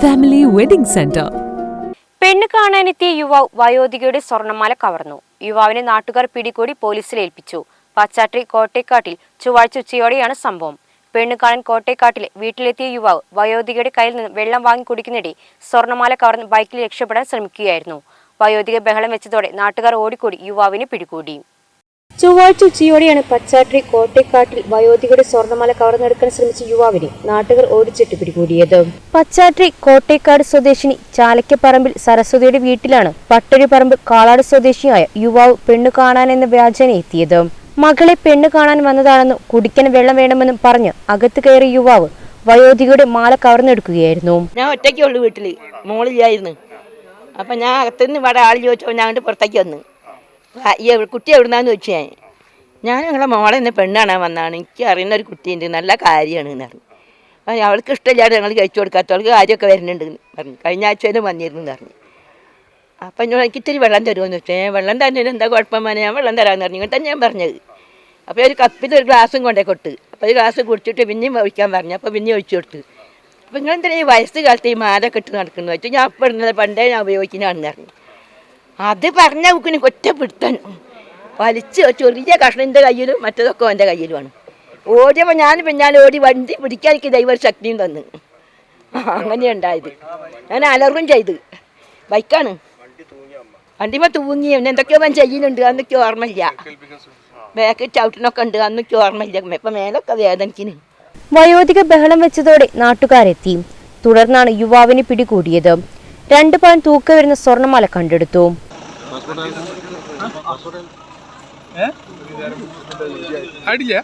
Family wedding centre പെണ്ണ് കാണാനെത്തിയ യുവാവ് വയോധികയുടെ സ്വർണമാല കവർന്നു. യുവാവിനെ നാട്ടുകാർ പിടികൂടി പോലീസിൽ ഏൽപ്പിച്ചു. പച്ചാട്ടി കോട്ടേക്കാട്ടിൽ ചൊവ്വാഴ്ച ഉച്ചയോടെയാണ് സംഭവം. പെണ്ണ് കാണാൻ കോട്ടേക്കാട്ടിലെ വീട്ടിലെത്തിയ യുവാവ് വയോധികയുടെ കയ്യിൽ നിന്ന് വെള്ളം വാങ്ങി കുടിക്കുന്നിടെ സ്വർണമാല കവർന്ന് ബൈക്കിൽ രക്ഷപ്പെടാൻ ശ്രമിക്കുകയായിരുന്നു. വയോധിക ബഹളം വെച്ചതോടെ നാട്ടുകാർ ഓടിക്കൂടി യുവാവിനെ പിടികൂടി. ചൊവ്വാഴ്ച ഉച്ചയോടെയാണ് പച്ചാട്രി കോട്ടേക്കാട്ടിൽ വയോധികയുടെ സ്വർണമാല കവർന്നെടുക്കാൻ ശ്രമിച്ച യുവാവിനെ നാട്ടുകാർ ഓടിച്ചിട്ട് പിടികൂടിയത്. പച്ചാട്രി കോട്ടേക്കാട് സ്വദേശിനി ചാലക്കപ്പറമ്പിൽ സരസ്വതിയുടെ വീട്ടിലാണ് പട്ടരിപ്പറമ്പ് കാളാട് സ്വദേശിയായ യുവാവ് പെണ്ണു കാണാനെന്ന വ്യാജന എത്തിയത്. മകളെ പെണ്ണു കാണാൻ വന്നതാണെന്നും കുടിക്കാൻ വെള്ളം വേണമെന്നും പറഞ്ഞ് അകത്ത് കയറിയ യുവാവ് വയോധികയുടെ മാല കവർന്നെടുക്കുകയായിരുന്നു. ഞാൻ ഒറ്റയ്ക്കുള്ളൂ വീട്ടിൽ മോളിലായിരുന്നു അപ്പൊ ഞാൻ അകത്തുനിന്ന് ഇവിടെ ആൾ ചോദിച്ചപ്പോൾ ഞാൻ പുറത്തേക്ക് വന്നു. കുട്ടി എവിടുന്നാന്ന് ചോദിച്ചു ഞാൻ. ഞാൻ നിങ്ങളെ മോളെ എന്നെ പെണ്ണാണാൻ വന്നാണ് എനിക്ക് അറിയുന്ന ഒരു കുട്ടിയുണ്ട്. നല്ല കാര്യമാണ് എന്ന് പറഞ്ഞു. അപ്പം അവൾക്ക് ഇഷ്ടമില്ലാതെ ഞങ്ങൾ കഴിച്ചു കൊടുക്കാത്ത അവൾക്ക് കാര്യമൊക്കെ വരുന്നുണ്ട് പറഞ്ഞു. കഴിഞ്ഞ ആഴ്ചയിലും വന്നിരുന്നു എന്ന് പറഞ്ഞു. അപ്പം ഞാൻ എനിക്ക് ഇത്തിരി വെള്ളം തരുമെന്ന് വെച്ചാൽ വെള്ളം തന്നെ എന്താ കുഴപ്പം? മോനെ ഞാൻ വെള്ളം തരാമെന്ന് പറഞ്ഞു. ഇങ്ങോട്ടാണ് ഞാൻ പറഞ്ഞത്. അപ്പോൾ ഒരു കപ്പിൽ ഒരു ഗ്ലാസും കൊണ്ടേ കൊടുത്ത്. അപ്പോൾ ഒരു ഗ്ലാസ് കുടിച്ചിട്ട് പിന്നെയും ഒഴിക്കാൻ പറഞ്ഞു. അപ്പോൾ പിന്നെയും ഒഴിച്ചു കൊടുത്ത്. അപ്പോൾ നിങ്ങൾ എന്തിനാ ഈ വയസ്സ് കാലത്ത് ഈ മാല കെട്ട് നടക്കുന്നു വെച്ചു ഞാൻ അപ്പം പണ്ടേ ഞാൻ ഉപയോഗിക്കുന്നതാണെന്ന് പറഞ്ഞു. അത് പറഞ്ഞ കുക്കിന് ഒറ്റപ്പെടുത്താൻ. വലിച്ച് ചെറിയ കഷ്ണം എന്റെ കയ്യിലും മറ്റതൊക്കെ എന്റെ കയ്യിലുമാണ് ഓടിയപ്പോൾ ഞാൻ പിന്നാലെ ഓടി വണ്ടി പിടിക്കാൻ എനിക്ക് ദൈവ ശക്തിയും തന്നു. അങ്ങനെ ഉണ്ടായത്. ഞാൻ അലറും ചെയ്ത്. ബൈക്കാണ്. വണ്ടിമ തൂങ്ങി. പിന്നെ എന്തൊക്കെയോ ഞാൻ ചെയ്യുന്നുണ്ട് അന്നൊക്കെ ഓർമ്മയില്ല. ബാക്ക് ചവിട്ടിനൊക്കെ ഉണ്ട്. അന്നൊക്കെ ഓർമ്മയില്ല. ഇപ്പം മേലൊക്കെ വേദനിക്കിന്. വയോധിക ബഹളം വെച്ചതോടെ നാട്ടുകാരെത്തി. തുടർന്നാണ് യുവാവിനെ പിടികൂടിയത്. രണ്ട് പവൻ തൂക്ക വരുന്ന സ്വർണമാല കണ്ടെടുത്തു. അടില്ല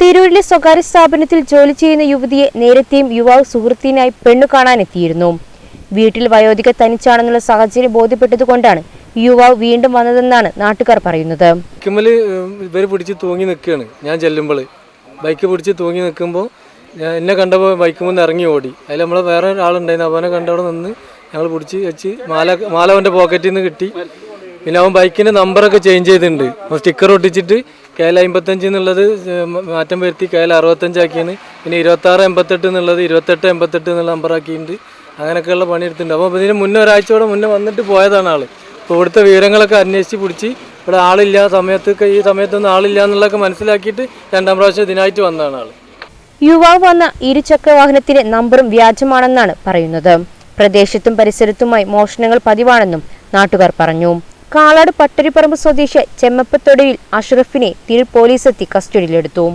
തിരൂരിലെ സ്വകാര്യ സ്ഥാപനത്തിൽ ജോലി ചെയ്യുന്ന യുവതിയെ നേരത്തെയും യുവാവ് സുഹൃത്തിനായി പെണ്ണു കാണാനെത്തിയിരുന്നു. വീട്ടിൽ വയോധിക തനിച്ചാണെന്നുള്ള സാഹചര്യം ബോധ്യപ്പെട്ടതുകൊണ്ടാണ് യുവാവ് വീണ്ടും വന്നതെന്നാണ് നാട്ടുകാർ പറയുന്നത്. ഇവർ പിടിച്ച് തൂങ്ങി നിൽക്കുകയാണ് ഞാൻ ചെല്ലുമ്പോൾ ബൈക്ക് പിടിച്ച് തൂങ്ങി നിൽക്കുമ്പോൾ എന്നെ കണ്ടപ്പോൾ ബൈക്ക് മുന്ന് ഇറങ്ങി ഓടി. അതിൽ നമ്മളെ വേറെ ഒരാളുണ്ടായിരുന്നു. അവനെ കണ്ടവിടെ നിന്ന് ഞങ്ങൾ പിടിച്ച് വെച്ച് മാല മാല അവന്റെ പോക്കറ്റിൽ നിന്ന് കിട്ടി. പിന്നെ അവൻ ബൈക്കിന്റെ നമ്പറൊക്കെ ചേഞ്ച് ചെയ്തിട്ടുണ്ട്. അവൻ സ്റ്റിക്കർ ഒട്ടിച്ചിട്ട് കെ എൽ അമ്പത്തഞ്ച് എന്നുള്ളത് മാറ്റം വരുത്തി കെ എൽ അറുപത്തഞ്ചാക്കിയാണ് പിന്നെ ഇരുപത്താറ് എൺപത്തെട്ട് എന്നുള്ളത് ഇരുപത്തെട്ട് എൺപത്തെട്ട് എന്നുള്ള നമ്പറാക്കിയിട്ടുണ്ട് അങ്ങനെയൊക്കെയുള്ള പണിയെടുത്തിട്ടുണ്ട്. അപ്പോൾ ഇതിന് മുന്നേ ഒരാഴ്ചയോടെ മുന്നേ വന്നിട്ട് പോയതാണ് ആൾ അപ്പോൾ ഇവിടുത്തെ വിവരങ്ങളൊക്കെ അന്വേഷിച്ച് പിടിച്ച് ഇവിടെ ആളില്ല സമയത്തൊക്കെ ഈ സമയത്തൊന്നും ആളില്ല എന്നുള്ളതൊക്കെ മനസ്സിലാക്കിയിട്ട് രണ്ടാം പ്രാവശ്യം ഇതിനായിട്ട് വന്നതാണ് ആൾ യുവാവ് വന്ന ഇരുചക്ര വാഹനത്തിന്റെ നമ്പറും വ്യാജമാണെന്നാണ് പറയുന്നത്. പ്രദേശത്തും പരിസരത്തുമായി മോഷണങ്ങൾ പതിവാണെന്നും നാട്ടുകാർ പറഞ്ഞു. കാളാട് പട്ടരിപ്പറമ്പ് സ്വദേശി ചെമ്മപ്പത്തൊടിയിൽ അഷ്റഫിനെ തിരു പോലീസെത്തി കസ്റ്റഡിയിലെടുത്തു.